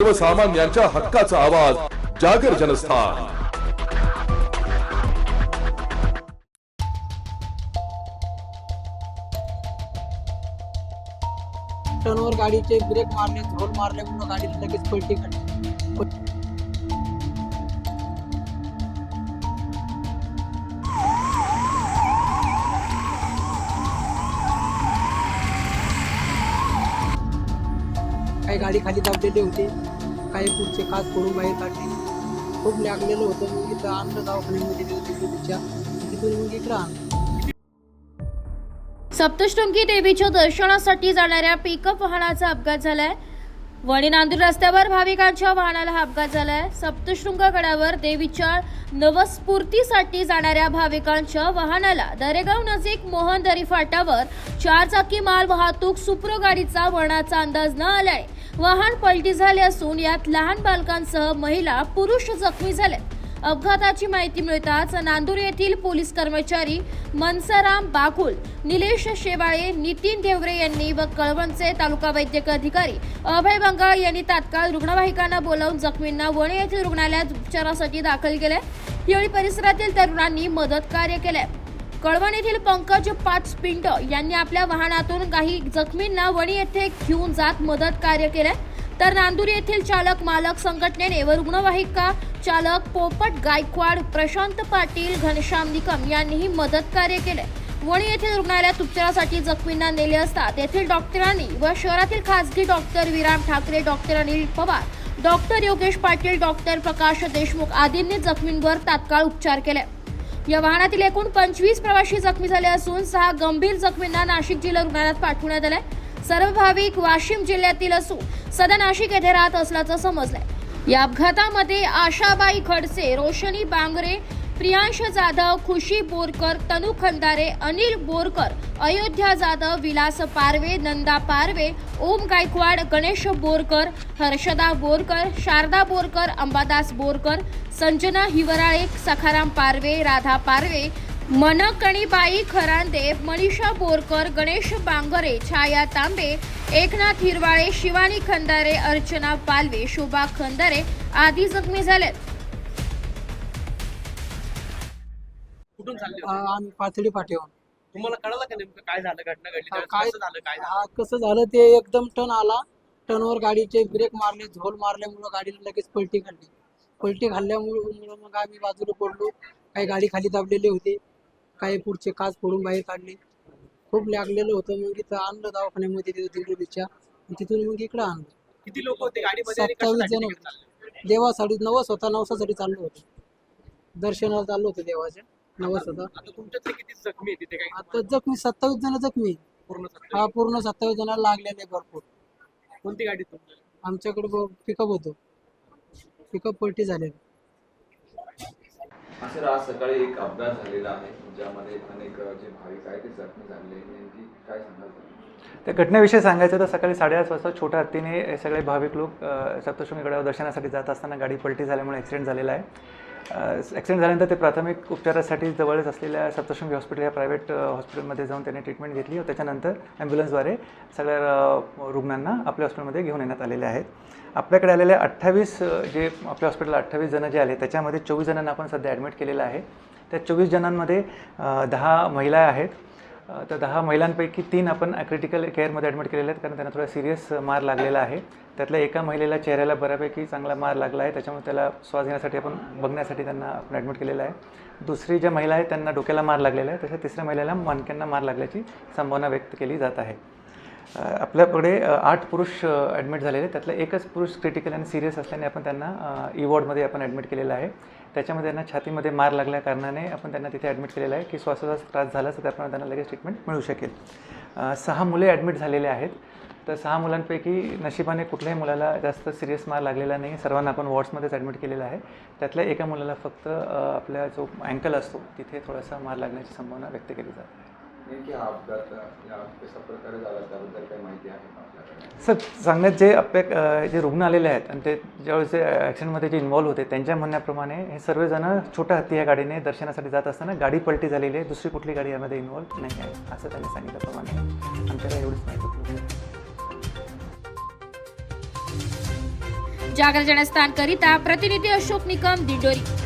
सर्वसामान्यांच्या हक्काचा आवाज जागर जनस्थान. टर्नवर गाडीचे ब्रेक मारले झोल मारल्यामुळे गाडी लगेच पलटी काढली काही गाडी खाली दाबलेली होती. काही पुढचे काच फोडून बाहेर काढले. खूप लागलेलं होतं. मग इथं आणलं दवाखान्यामध्ये तिच्या. तिथून मग इकडं आणलं सप्तशृंगी देवीच्या दर्शनासाठी जाणाऱ्या पिकअप वाहनाचा अपघात झालाय. वणी नांदूर रस्त्यावर भाविकांच्या वाहनाला हा अपघात झालाय. सप्तशृंग गडावर देवीच्या नवस्फूर्तीसाठी जाणाऱ्या भाविकांच्या वाहनाला दरेगाव नजीक मोहन दरी फाटावर चारचाकी माल वाहतूक सुप्रो गाडीचा वळणाचा अंदाज न आलाय. वाहन पलटी झाले असून यात लहान बालकांसह महिला पुरुष जखमी झाले अपघाताची माहिती मिळताच नांदूर येथील पोलीस कर्मचारी मनसाराम बाकुल निलेश शेवाळे नितीन देवरे यांनी व कळवणचे तालुका वैद्यकीय अधिकारी अभय बंगाळ यांनी तात्काळ रुग्णवाहिकांना बोलावून जखमींना वणे येथील रुग्णालयात उपचारासाठी दाखल केले. यावेळी परिसरातील तरुणांनी मदत कार्य केले. कळवण येथील पंकज पाच पिंट यांनी आपल्या वाहनातून काही जखमींना वणी येथे घेऊन जात मदत कार्य केले तर नांदूर येथील चालक मालक संघटनेने व रुग्णवाहिका चालक पोपट गायकवाड प्रशांत पाटील घनश्याम निकम यांनीही मदत कार्य केले वणी येथील रुग्णालयात उपचारासाठी जखमींना नेले असता तेथील डॉक्टरांनी व शहरातील खासगी doctor Viram Thackeray doctor Anil Pawar doctor Yogesh Patil doctor Prakash Deshmukh आदींनी जखमींवर तात्काळ उपचार केले. या वाहनातील एकूण पंचवीस प्रवासी जखमी झाले असून सहा गंभीर जखमींना नाशिक जिल्हा रुग्णालयात पाठवण्यात आलंय. सर्व भाविक वाशिम जिल्ह्यातील असून सध्या नाशिक येथे राहत असल्याचं समजलंय. या अपघातामध्ये आशाबाई खडसे रोशनी बांगरे प्रियांश जाधव खुशी बोरकर तनु खंदारे अनिल बोरकर अयोध्या जाधव विलास पारवे नंदा पारवे ओम गायकवाड गणेश बोरकर हर्षदा बोरकर शारदा बोरकर अंबादास बोरकर संजना हिवराळे सखाराम पारवे राधा पारवे मनकणीबाई खरांदे मनीषा बोरकर गणेश बांगरे छाया तांबे एकनाथ हिरवाळे शिवानी खंदारे अर्चना पालवे शोभा खंदारे आदी जखमी झालेत? आम्ही पाथडी फाट्यावर तुम्हाला कळलं का नेमकं काय झालं घटना घडली? हा, त्यावेळेस काय- कसं झालं काय झालं? हा कसं झालं ते एकदम टर्न आला. टर्नवर गाडीचे ब्रेक मारले झोल मारल्यामुळं गाडीला लगेच पलटी खाल्ली. पलटी खाल्ल्यामुळं मग आम्ही बाजूला पडलो. काही गाडी खाली दाबलेली होती. काही पुढचे काच फोडून बाहेर काढले. खूप लागलेलं होतं. मग इथं आणलं दवाखान्यामध्ये तिथं दिंडोरीच्या तिथून मग इकडं आणलं. किती लोक होते गाडीमध्ये आणि सत्तावीस कशासाठी जण होते. चालले? देवासाठी नवस होता नवसासाठी चाललो होतो. दर्शनाला चाललो होतो देवाच्या. नवस होता. आता तुमच्यातले किती जखमी आहे तिथे काही आता जखमी सत्तावीस जण जखमी पूर्ण हा? पूर्ण सत्तावीस जणांना लागलेले भरपूर. कोणती गाडी तुमची आमच्याकडे पिकअप होतो. पिकअप पलटी झालेली. असं आज सकाळी एक अपघात झालेला आहे. ज्यामध्ये अनेक जे भाविक आहेत ते जखमी झाले नेमकी काय सांगाल? तुम्ही? त्या घटनेविषयी सांगायचं तर सकाळी साडेआठ वाजता छोट्या हत्तीने हे सगळे भाविक लोक अ, सप्तशृंगी गडावर दर्शनासाठी जात असताना गाडी पलटी झाल्यामुळे ॲक्सिडेंट झालेला आहे. ॲक्सिडेंट झाल्यानंतर ते प्राथमिक उपचारासाठी जवळच असलेल्या सप्तशृंगी हॉस्पिटल या प्रायव्हेट हॉस्पिटलमध्ये जाऊन त्यांनी ट्रीटमेंट घेतली व त्याच्यानंतर ॲम्ब्युलन्सद्वारे सगळ्या रुग्णांना आपल्या हॉस्पिटलमध्ये घेऊन येण्यात आलेले आहेत. आपल्याकडे आलेले अठ्ठावीस जे आपल्या हॉस्पिटलला अठ्ठावीस जणं जे आले त्याच्यामध्ये चोवीस जणांना आपण सध्या ॲडमिट केलेलं आहे. त्या चोवीस जणांमध्ये दहा महिला आहेत. तर दहा महिलांपैकी तीन आपण क्रिटिकल केअरमध्ये ॲडमिट केलेले आहेत कारण त्यांना थोडा सिरियस मार लागलेला आहे. त्यातल्या एका महिलेला चेहऱ्याला बऱ्यापैकी चांगला मार लागला आहे त्याच्यामुळे त्याला श्वास घेण्यासाठी आपण बघण्यासाठी त्यांना आपण ॲडमिट केलेलं आहे. दुसरी ज्या महिला आहे त्यांना डोक्याला मार लागलेला आहे तशा तिसऱ्या महिलेला मानक्यांना मार लागल्याची संभावना व्यक्त केली जात आहे. आपल्याकडे आठ पुरुष ॲडमिट झालेले त्यातला त्यातलं एकच पुरुष क्रिटिकल आणि सिरियस असल्याने आपण त्यांना ई वॉर्डमध्ये e आपण ॲडमिट केलेलं आहे. त्याच्यामध्ये त्यांना छातीमध्ये मार लागल्या कारणाने आपण त्यांना तिथे ॲडमिट केलेलं आहे की श्वासाचा त्रास झाला तर त्याप्रमाणे त्यांना लगेच ट्रीटमेंट मिळू शकेल. सहा मुले ॲडमिट झालेले आहेत. तर सहा मुलांपैकी नशिबाने कुठल्याही मुलाला जास्त सिरियस मार लागलेला नाही. सर्वांना आपण वॉर्ड्समध्येच ॲडमिट केलेलं आहे. त्यातल्या एका मुलाला फक्त आपल्या जो अँकल असतो तिथे थोडासा मार लागण्याची संभावना व्यक्त केली जाते. नेमकी हा अपघात या कशा प्रकारे झाला त्याबद्दल काही माहिती आहे का आपल्याकडे? सर सांगण्यात जे आपल्या अ, जे रुग्ण आलेले आहेत आणि ते ज्यावेळेस जे ॲक्सिडेंटमध्ये जे इन्व्हॉल्व होते त्यांच्या म्हणण्याप्रमाणे हे सर्वजण छोट्या हत्ती या गाडीने दर्शनासाठी जात असताना गाडी पलटी झालेली आहे. दुसरी कुठली गाडी यामध्ये इन्व्हॉल्व नाही आहे असं त्यांनी सांगितल्याप्रमाणे आमच्याकडे एवढीच माहिती. जागर जनस्थान करिता प्रतिनिधी अशोक निकम दिंडोरी.